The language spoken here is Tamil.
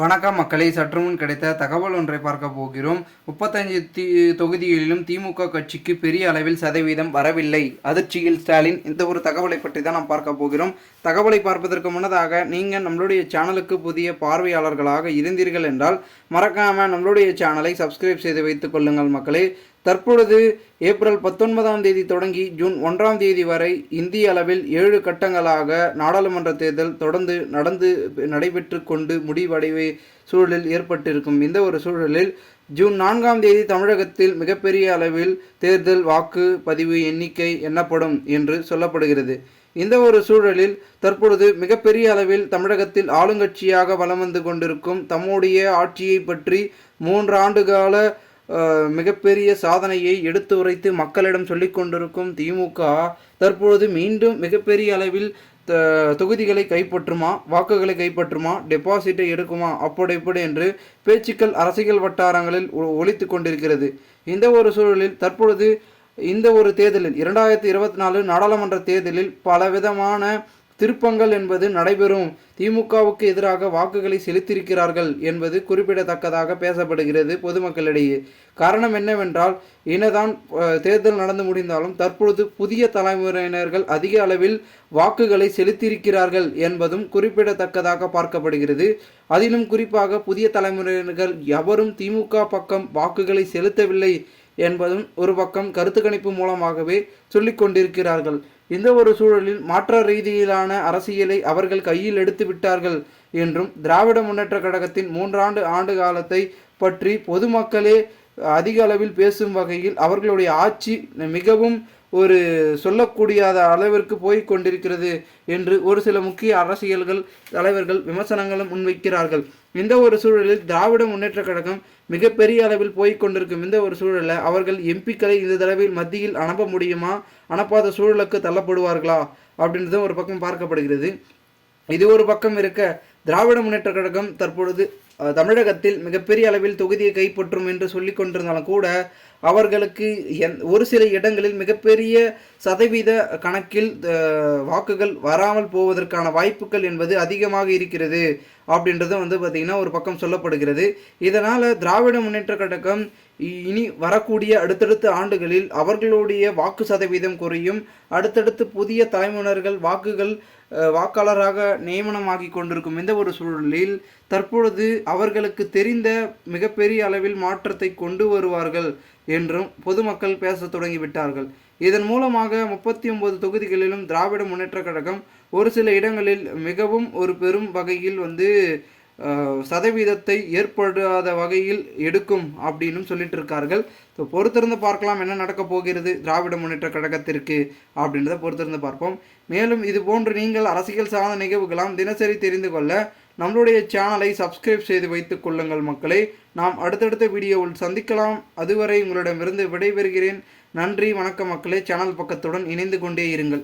வணக்கம் மக்களை. சற்று முன் கிடைத்த தகவல் ஒன்றை பார்க்க போகிறோம். முப்பத்தஞ்சு தி தொகுதிகளிலும் திமுக கட்சிக்கு பெரிய அளவில் சதவீதம் வரவில்லை. அதிர்ச்சியில் ஸ்டாலின். இந்த ஒரு தகவலை பற்றி தான் நாம் பார்க்க போகிறோம். தகவலை பார்ப்பதற்கு முன்னதாக நீங்கள் நம்மளுடைய சேனலுக்கு புதிய பார்வையாளர்களாக இருந்தீர்கள் என்றால் மறக்காமல் நம்மளுடைய சேனலை சப்ஸ்கிரைப் செய்து வைத்துக் கொள்ளுங்கள் மக்களே. தற்பொழுது ஏப்ரல் பத்தொன்பதாம் தேதி தொடங்கி ஜூன் ஒன்றாம் தேதி வரை இந்திய அளவில் ஏழு கட்டங்களாக நாடாளுமன்ற தேர்தல் தொடர்ந்து நடந்து நடைபெற்று கொண்டு முடிவடைவே சூழலில் ஏற்பட்டிருக்கும். இந்த ஒரு சூழலில் ஜூன் நான்காம் தேதி தமிழகத்தில் மிகப்பெரிய அளவில் தேர்தல் வாக்கு பதிவு எண்ணிக்கை எண்ணப்படும் என்று சொல்லப்படுகிறது. இந்த ஒரு சூழலில் தற்பொழுது மிகப்பெரிய அளவில் தமிழகத்தில் ஆளுங்கட்சியாக வலம் வந்து கொண்டிருக்கும் தம்முடைய ஆட்சியை பற்றி மூன்று ஆண்டு கால மிகப்பெரிய சாதனையை எடுத்து உரைத்து மக்களிடம் சொல்லிக் கொண்டிருக்கும் திமுக தற்பொழுது மீண்டும் மிகப்பெரிய அளவில் த- தொகுதிகளை கைப்பற்றுமா வாக்குகளை கைப்பற்றுமா டெபாசிட்டை எடுக்குமா அப்படி இப்படி என்று பேச்சுக்கள் அரசியல் வட்டாரங்களில் ஒ- கொண்டிருக்கிறது. இந்த ஒரு சூழலில் தற்பொழுது இந்த ஒரு தேர்தலில் இரண்டாயிரத்தி இருபத்தி நாலு நாடாளுமன்ற தேர்தலில் பலவிதமான திருப்பங்கள் என்பது நடைபெறும். திமுகவுக்கு எதிராக வாக்குகளை செலுத்தியிருக்கிறார்கள் என்பது குறிப்பிடத்தக்கதாக பேசப்படுகிறது பொதுமக்களிடையே. காரணம் என்னவென்றால் இனதான் தேர்தல் நடந்து முடிந்தாலும் தற்பொழுது புதிய தலைமுறையினர்கள் அதிக அளவில் வாக்குகளை செலுத்தியிருக்கிறார்கள் என்பதும் குறிப்பிடத்தக்கதாக பார்க்கப்படுகிறது. அதிலும் குறிப்பாக புதிய தலைமுறையினர்கள் எவரும் திமுக பக்கம் வாக்குகளை செலுத்தவில்லை என்பதும் ஒரு பக்கம் கருத்து கணிப்பு மூலமாகவே சொல்லிக் கொண்டிருக்கிறார்கள். இந்த ஒரு சூழலில் மாற்ற ரீதியிலான அரசியலை அவர்கள் கையில் எடுத்து விட்டார்கள் என்றும் திராவிட முன்னேற்ற கழகத்தின் மூன்றாண்டு ஆண்டு காலத்தை பற்றி பொதுமக்களே அதிக அளவில் பேசும் வகையில் அவர்களுடைய ஆட்சி மிகவும் ஒரு சொல்லக்கூடியாத அளவிற்கு போய் கொண்டிருக்கிறது என்று ஒரு சில முக்கிய அரசியல்கள் தலைவர்கள் விமர்சனங்களும் முன்வைக்கிறார்கள். இந்த ஒரு சூழலில் திராவிட முன்னேற்ற கழகம் மிகப்பெரிய அளவில் போய் கொண்டிருக்கும் இந்த ஒரு சூழலில் அவர்கள் எம்பிக்களை இந்த தடவையில் மத்தியில் அனுப்ப முடியுமா? அனுப்பாத சூழலுக்கு தள்ளப்படுவார்களா? அப்படின்றதும் ஒரு பக்கம் பார்க்கப்படுகிறது. இது ஒரு பக்கம் இருக்க திராவிட முன்னேற்ற கழகம் தற்பொழுது தமிழகத்தில் மிகப்பெரிய அளவில் தொகுதியை கைப்பற்றும் என்று சொல்லி கொண்டிருந்தாலும் கூட அவர்களுக்கு எந் ஒரு சில இடங்களில் மிகப்பெரிய சதவீத கணக்கில் வாக்குகள் வராமல் போவதற்கான வாய்ப்புகள் என்பது அதிகமாக இருக்கிறது அப்படின்றது வந்து பார்த்திங்கன்னா ஒரு பக்கம் சொல்லப்படுகிறது. இதனால் திராவிட முன்னேற்ற கழகம் இ- இனி வரக்கூடிய அடுத்தடுத்த ஆண்டுகளில் அவர்களுடைய வாக்கு சதவீதம் குறையும். அடுத்தடுத்து புதிய தலைமுறைகள் வாக்குகள் வாக்காளராக நியமனமாகி கொண்டிருக்கும் இந்த ஒரு சூழலில் தற்பொழுது அவர்களுக்கு தெரிந்த மிகப்பெரிய அளவில் மாற்றத்தை கொண்டு வருவார்கள் என்றும் பொதுமக்கள் பேசத் தொடங்கிவிட்டார்கள். இதன் மூலமாக முப்பத்தி ஒன்பது தொகுதிகளிலும் திராவிட முன்னேற்ற கழகம் ஒரு சில இடங்களில் மிகவும் ஒரு பெரும் வகையில் வந்து சதவீதத்தை ஏற்படாத வகையில் எடுக்கும் அப்படின்னு சொல்லிட்டு இருக்கார்கள். ஸோ பொறுத்திருந்து பார்க்கலாம் என்ன நடக்க போகிறது திராவிட முன்னேற்ற கழகத்திற்கு அப்படின்றத பொறுத்திருந்து பார்ப்போம். மேலும் இது போன்று நீங்கள் அரசியல் சார்ந்த நிகழ்வுகளாம் தினசரி தெரிந்து கொள்ள நம்மளுடைய சேனலை சப்ஸ்கிரைப் செய்து வைத்துக் கொள்ளுங்கள் மக்களே. நாம் அடுத்தடுத்த வீடியோவில் சந்திக்கலாம். அதுவரை உங்களிடமிருந்து விடைபெறுகிறேன். நன்றி வணக்கம் மக்களே. சேனல் பக்கத்துடன் இணைந்து கொண்டே இருங்கள்.